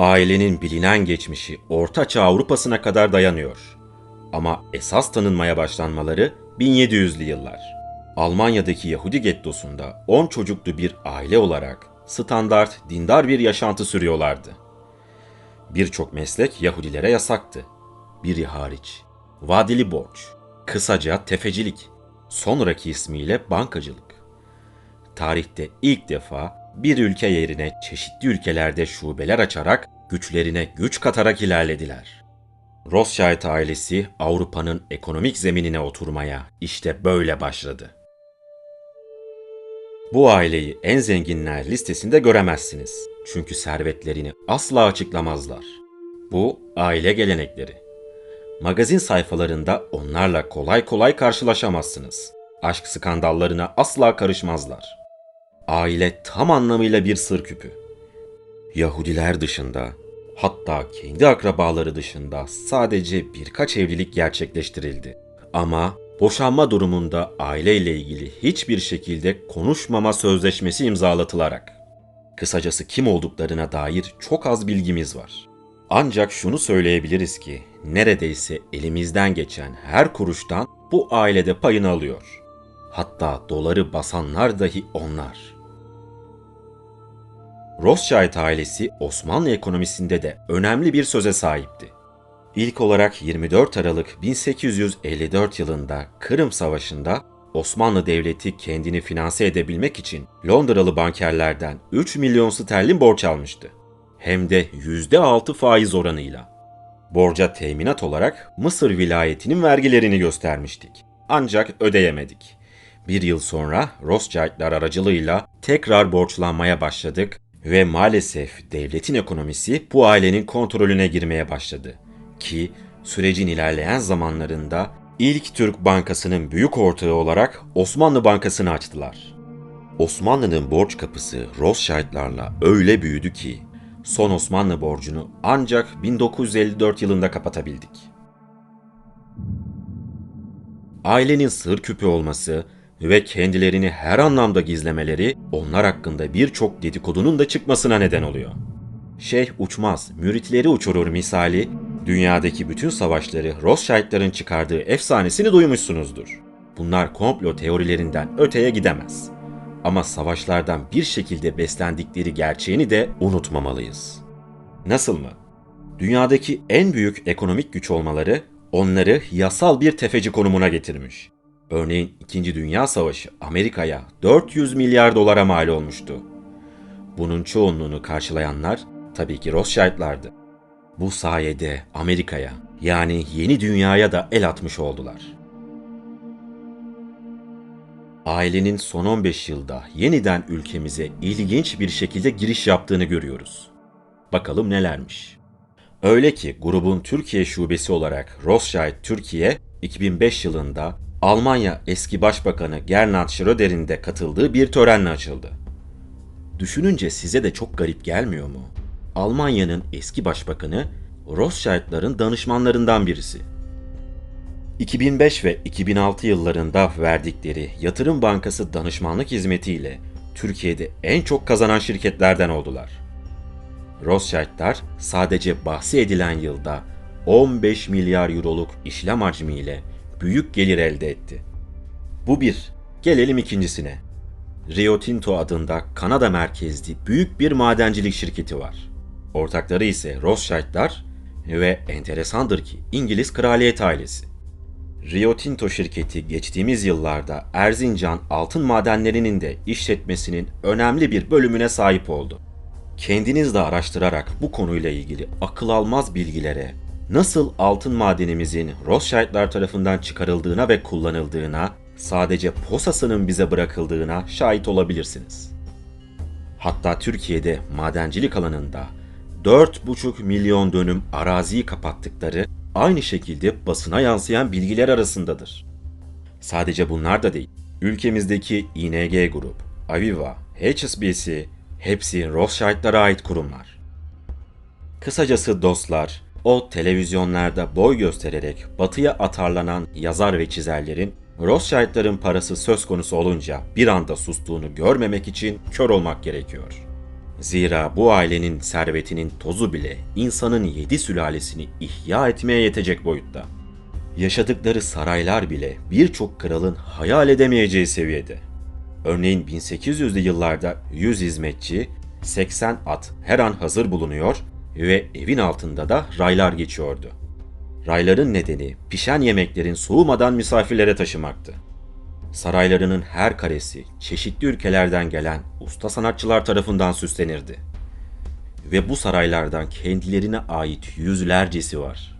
Ailenin bilinen geçmişi Ortaçağ Avrupa'sına kadar dayanıyor. Ama esas tanınmaya başlanmaları 1700'lü yıllar. Almanya'daki Yahudi gettosunda 10 çocuklu bir aile olarak standart dindar bir yaşantı sürüyorlardı. Birçok meslek Yahudilere yasaktı. Biri hariç. Vadeli borç, kısaca tefecilik, sonraki ismiyle bankacılık. Tarihte ilk defa bir ülke yerine çeşitli ülkelerde şubeler açarak güçlerine güç katarak ilerlediler. Rothschild ailesi Avrupa'nın ekonomik zeminine oturmaya işte böyle başladı. Bu aileyi en zenginler listesinde göremezsiniz. Çünkü servetlerini asla açıklamazlar. Bu aile gelenekleri. Magazin sayfalarında onlarla kolay kolay karşılaşamazsınız. Aşk skandallarına asla karışmazlar. Aile tam anlamıyla bir sır küpü. Yahudiler dışında, hatta kendi akrabaları dışında sadece birkaç evlilik gerçekleştirildi. Ama boşanma durumunda aileyle ilgili hiçbir şekilde konuşmama sözleşmesi imzalatılarak. Kısacası kim olduklarına dair çok az bilgimiz var. Ancak şunu söyleyebiliriz ki neredeyse elimizden geçen her kuruştan bu ailede payını alıyor. Hatta doları basanlar dahi onlar. Rothschild ailesi Osmanlı ekonomisinde de önemli bir söze sahipti. İlk olarak 24 Aralık 1854 yılında Kırım Savaşı'nda Osmanlı Devleti kendini finanse edebilmek için Londralı bankerlerden 3 milyon sterlin borç almıştı. Hem de %6 faiz oranıyla. Borca teminat olarak Mısır vilayetinin vergilerini göstermiştik. Ancak ödeyemedik. Bir yıl sonra Rothschild'ler aracılığıyla tekrar borçlanmaya başladık ve maalesef devletin ekonomisi bu ailenin kontrolüne girmeye başladı. Ki sürecin ilerleyen zamanlarında ilk Türk Bankası'nın büyük ortağı olarak Osmanlı Bankası'nı açtılar. Osmanlı'nın borç kapısı Rothschild'larla öyle büyüdü ki son Osmanlı borcunu ancak 1954 yılında kapatabildik. Ailenin sır küpü olması ve kendilerini her anlamda gizlemeleri onlar hakkında birçok dedikodunun da çıkmasına neden oluyor. Şeyh uçmaz, müritleri uçurur misali, dünyadaki bütün savaşları Rothschild'ların çıkardığı efsanesini duymuşsunuzdur. Bunlar komplo teorilerinden öteye gidemez. Ama savaşlardan bir şekilde beslendikleri gerçeğini de unutmamalıyız. Nasıl mı? Dünyadaki en büyük ekonomik güç olmaları onları yasal bir tefeci konumuna getirmiş. Örneğin 2. Dünya Savaşı Amerika'ya 400 milyar dolara mal olmuştu. Bunun çoğunluğunu karşılayanlar tabii ki Rothschild'lardı. Bu sayede Amerika'ya yani yeni dünyaya da el atmış oldular. Ailenin son 15 yılda yeniden ülkemize ilginç bir şekilde giriş yaptığını görüyoruz. Bakalım nelermiş. Öyle ki grubun Türkiye şubesi olarak Rothschild Türkiye 2005 yılında Almanya eski başbakanı Gernot Schröder'in de katıldığı bir törenle açıldı. Düşününce size de çok garip gelmiyor mu? Almanya'nın eski başbakanı Rothschild'ların danışmanlarından birisi. 2005 ve 2006 yıllarında verdikleri Yatırım Bankası danışmanlık hizmetiyle Türkiye'de en çok kazanan şirketlerden oldular. Rothschild'lar sadece bahsi edilen yılda 15 milyar euroluk işlem hacmi ile büyük gelir elde etti. Bu bir. Gelelim ikincisine. Rio Tinto adında Kanada merkezli büyük bir madencilik şirketi var. Ortakları ise Rothschild'lar ve enteresandır ki İngiliz kraliyet ailesi. Rio Tinto şirketi geçtiğimiz yıllarda Erzincan altın madenlerinin de işletmesinin önemli bir bölümüne sahip oldu. Kendiniz de araştırarak bu konuyla ilgili akıl almaz bilgilere, nasıl altın madenimizin Rothschild'lar tarafından çıkarıldığına ve kullanıldığına, sadece posasının bize bırakıldığına şahit olabilirsiniz. Hatta Türkiye'de madencilik alanında 4,5 milyon dönüm araziyi kapattıkları aynı şekilde basına yansıyan bilgiler arasındadır. Sadece bunlar da değil. Ülkemizdeki ING Grup, Aviva, HSBC hepsi Rothschild'lara ait kurumlar. Kısacası dostlar, o televizyonlarda boy göstererek batıya atarlanan yazar ve çizerlerin Rothschild'ların parası söz konusu olunca bir anda sustuğunu görmemek için kör olmak gerekiyor. Zira bu ailenin servetinin tozu bile insanın yedi sülalesini ihya etmeye yetecek boyutta. Yaşadıkları saraylar bile birçok kralın hayal edemeyeceği seviyede. Örneğin 1800'lü yıllarda 100 hizmetçi, 80 at her an hazır bulunuyor ve evin altında da raylar geçiyordu. Rayların nedeni pişen yemeklerin soğumadan misafirlere taşımaktı. Saraylarının her karesi çeşitli ülkelerden gelen usta sanatçılar tarafından süslenirdi. Ve bu saraylardan kendilerine ait yüzlercesi var.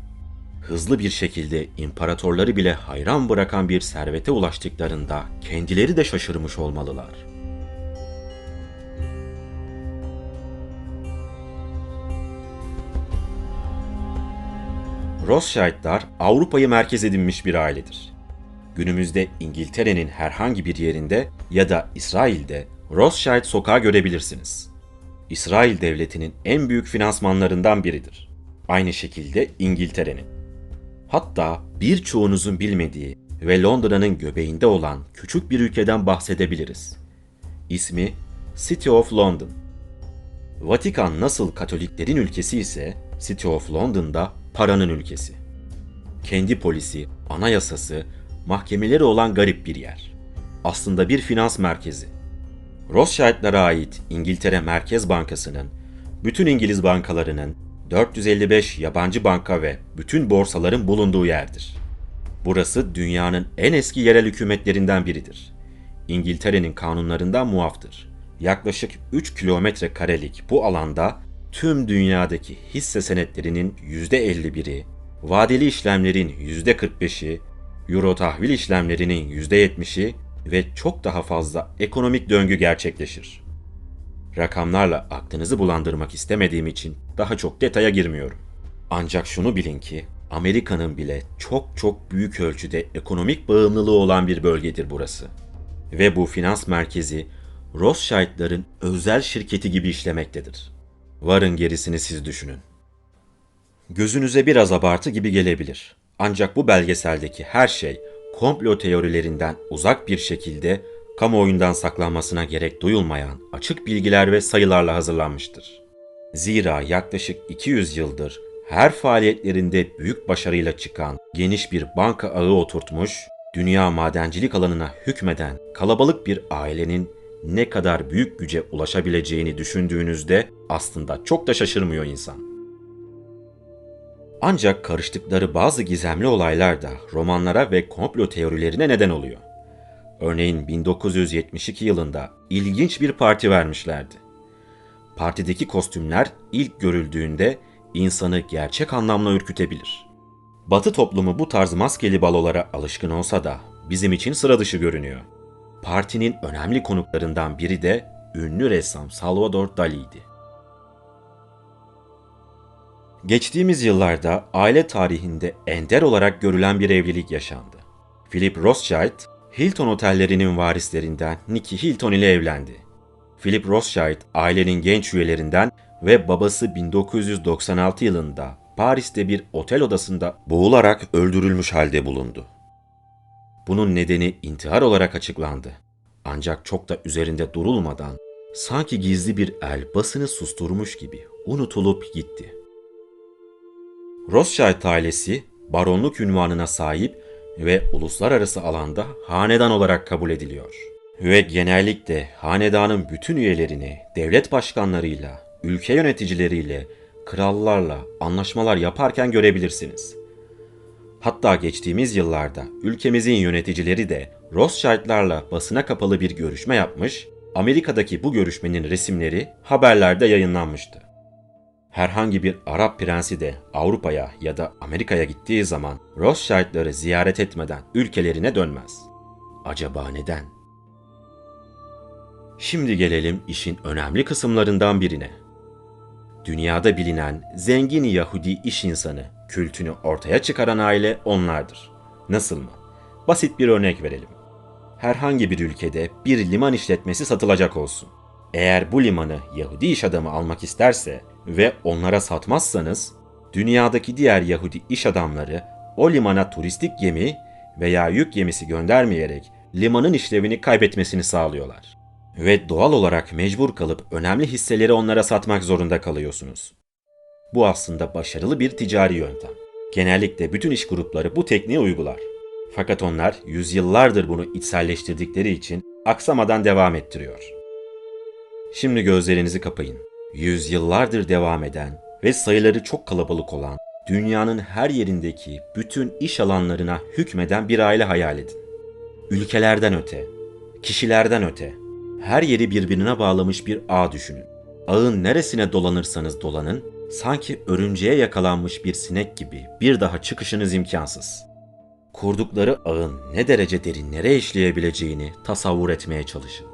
Hızlı bir şekilde imparatorları bile hayran bırakan bir servete ulaştıklarında kendileri de şaşırmış olmalılar. Rothschild'lar Avrupa'yı merkez edinmiş bir ailedir. Günümüzde İngiltere'nin herhangi bir yerinde ya da İsrail'de Rothschild sokağı görebilirsiniz. İsrail devletinin en büyük finansmanlarından biridir. Aynı şekilde İngiltere'nin. Hatta birçoğunuzun bilmediği ve Londra'nın göbeğinde olan küçük bir ülkeden bahsedebiliriz. İsmi City of London. Vatikan nasıl Katoliklerin ülkesi ise City of London'da paranın ülkesi. Kendi polisi, anayasası, mahkemeleri olan garip bir yer. Aslında bir finans merkezi. Rothschild'lara ait İngiltere Merkez Bankası'nın, bütün İngiliz bankalarının, 455 yabancı banka ve bütün borsaların bulunduğu yerdir. Burası dünyanın en eski yerel hükümetlerinden biridir. İngiltere'nin kanunlarından muaftır. Yaklaşık 3 kilometre karelik bu alanda tüm dünyadaki hisse senetlerinin %51'i, vadeli işlemlerin %45'i, euro tahvil işlemlerinin %70'i ve çok daha fazla ekonomik döngü gerçekleşir. Rakamlarla aklınızı bulandırmak istemediğim için daha çok detaya girmiyorum. Ancak şunu bilin ki Amerika'nın bile çok çok büyük ölçüde ekonomik bağımlılığı olan bir bölgedir burası. Ve bu finans merkezi Rothschild'ların özel şirketi gibi işlemektedir. Varın gerisini siz düşünün. Gözünüze biraz abartı gibi gelebilir. Ancak bu belgeseldeki her şey komplo teorilerinden uzak bir şekilde kamuoyundan saklanmasına gerek duyulmayan açık bilgiler ve sayılarla hazırlanmıştır. Zira yaklaşık 200 yıldır her faaliyetlerinde büyük başarıyla çıkan geniş bir banka ağı oturtmuş, dünya madencilik alanına hükmeden kalabalık bir ailenin ne kadar büyük güce ulaşabileceğini düşündüğünüzde aslında çok da şaşırmıyor insan. Ancak karıştıkları bazı gizemli olaylar da romanlara ve komplo teorilerine neden oluyor. Örneğin 1972 yılında ilginç bir parti vermişlerdi. Partideki kostümler ilk görüldüğünde insanı gerçek anlamda ürkütebilir. Batı toplumu bu tarz maskeli balolara alışkın olsa da bizim için sıra dışı görünüyor. Partinin önemli konuklarından biri de ünlü ressam Salvador Dali'ydi. Geçtiğimiz yıllarda aile tarihinde ender olarak görülen bir evlilik yaşandı. Philip Rothschild, Hilton otellerinin varislerinden Nicky Hilton ile evlendi. Philip Rothschild ailenin genç üyelerinden ve babası 1996 yılında Paris'te bir otel odasında boğularak öldürülmüş halde bulundu. Bunun nedeni intihar olarak açıklandı. Ancak çok da üzerinde durulmadan sanki gizli bir el basını susturmuş gibi unutulup gitti. Rothschild ailesi baronluk ünvanına sahip ve uluslararası alanda hanedan olarak kabul ediliyor. Ve genellikle hanedanın bütün üyelerini devlet başkanlarıyla, ülke yöneticileriyle, krallarla anlaşmalar yaparken görebilirsiniz. Hatta geçtiğimiz yıllarda ülkemizin yöneticileri de Rothschild'larla basına kapalı bir görüşme yapmış, Amerika'daki bu görüşmenin resimleri haberlerde yayınlanmıştı. Herhangi bir Arap prensi de Avrupa'ya ya da Amerika'ya gittiği zaman Rothschild'ları ziyaret etmeden ülkelerine dönmez. Acaba neden? Şimdi gelelim işin önemli kısımlarından birine. Dünyada bilinen zengin Yahudi iş insanı kültünü ortaya çıkaran aile onlardır. Nasıl mı? Basit bir örnek verelim. Herhangi bir ülkede bir liman işletmesi satılacak olsun. Eğer bu limanı Yahudi iş adamı almak isterse ve onlara satmazsanız dünyadaki diğer Yahudi iş adamları o limana turistik gemi veya yük gemisi göndermeyerek limanın işlevini kaybetmesini sağlıyorlar. Ve doğal olarak mecbur kalıp önemli hisseleri onlara satmak zorunda kalıyorsunuz. Bu aslında başarılı bir ticari yöntem. Genellikle bütün iş grupları bu tekniği uygular. Fakat onlar yüzyıllardır bunu içselleştirdikleri için aksamadan devam ettiriyor. Şimdi gözlerinizi kapayın. Yüzyıllardır devam eden ve sayıları çok kalabalık olan dünyanın her yerindeki bütün iş alanlarına hükmeden bir aile hayal edin. Ülkelerden öte, kişilerden öte, her yeri birbirine bağlamış bir ağ düşünün. Ağın neresine dolanırsanız dolanın, sanki örümceğe yakalanmış bir sinek gibi bir daha çıkışınız imkansız. Kurdukları ağın ne derece derinlere işleyebileceğini tasavvur etmeye çalışın.